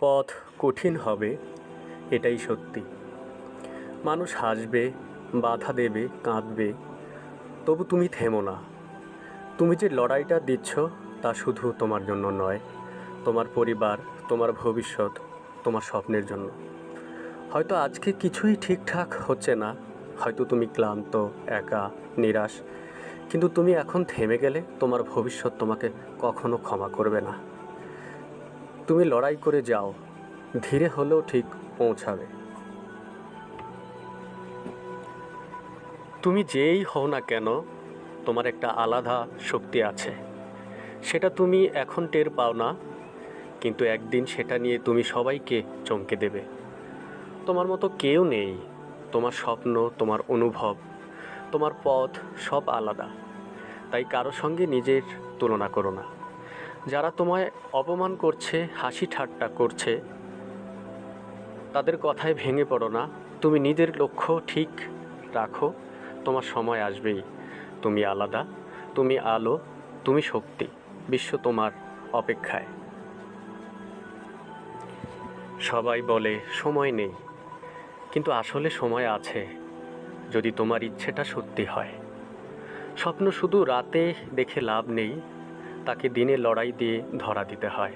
পথ কঠিন হবে, এটাই সত্যি। মানুষ হাসবে, বাধা দেবে, কাঁদবে, তবু তুমি থেমো না। তুমি যে লড়াইটা দিচ্ছ, তা শুধু তোমার জন্য নয়, তোমার পরিবার, তোমার ভবিষ্যৎ, তোমার স্বপ্নের জন্য। হয়তো আজকে কিছুই ঠিকঠাক হচ্ছে না, হয়তো তুমি ক্লান্ত, একা, নিরাশ, কিন্তু তুমি এখন থেমে গেলে তোমার ভবিষ্যৎ তোমাকে কখনো ক্ষমা করবে না। তুমি লড়াই করে যাও, ধীরে হলেও ঠিক পৌঁছাবে। তুমি যেই হও না কেন, তোমার একটা আলাদা শক্তি আছে। সেটা তুমি এখন টের পাও না, কিন্তু একদিন সেটা নিয়ে তুমি সবাইকে চমকে দেবে। তোমার মতো কেউ নেই, তোমার স্বপ্ন, তোমার অনুভব, তোমার পথ সব আলাদা। তাই কারও সঙ্গে নিজের তুলনা করো না। যারা তোমায় অপমান করছে, হাসি ঠাট্টা করছে, তাদের কথায় ভেঙে পড়ো না। তুমি নিজের লক্ষ্য ঠিক রাখো। তোমার সময় আসবেই। তুমি আলাদা, তুমি আলো, তুমি শক্তি। বিশ্ব তোমার অপেক্ষায়। সবাই বলে, সময় নেই। কিন্তু আসলে সময় আছে, যদি তোমার ইচ্ছেটা সত্যি হয়। স্বপ্ন শুধু রাতে দেখে লাভ নেই। তাকে দিনে লড়াই দিয়ে ধরা দিতে হয়।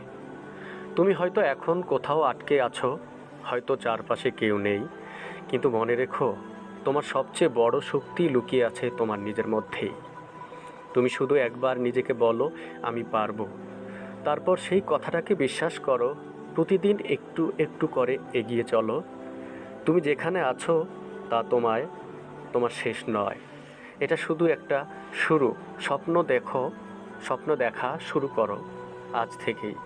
তুমি হয়তো এখন কোথাও আটকে আছো, হয়তো চারপাশে কেউ নেই, কিন্তু মনে রেখো, তোমার সবচেয়ে বড় শক্তি লুকিয়ে আছে তোমার নিজের মধ্যেই। তুমি শুধু একবার নিজেকে বলো, আমি পারব। তারপর সেই কথাটাকে বিশ্বাস করো, প্রতিদিন একটু একটু করে এগিয়ে চলো। তুমি যেখানে আছো, তা তোমায়, তোমার শেষ নয়। এটা শুধু একটা শুরু, স্বপ্ন দেখো স্বপ্ন দেখা শুরু করো আজ থেকেই।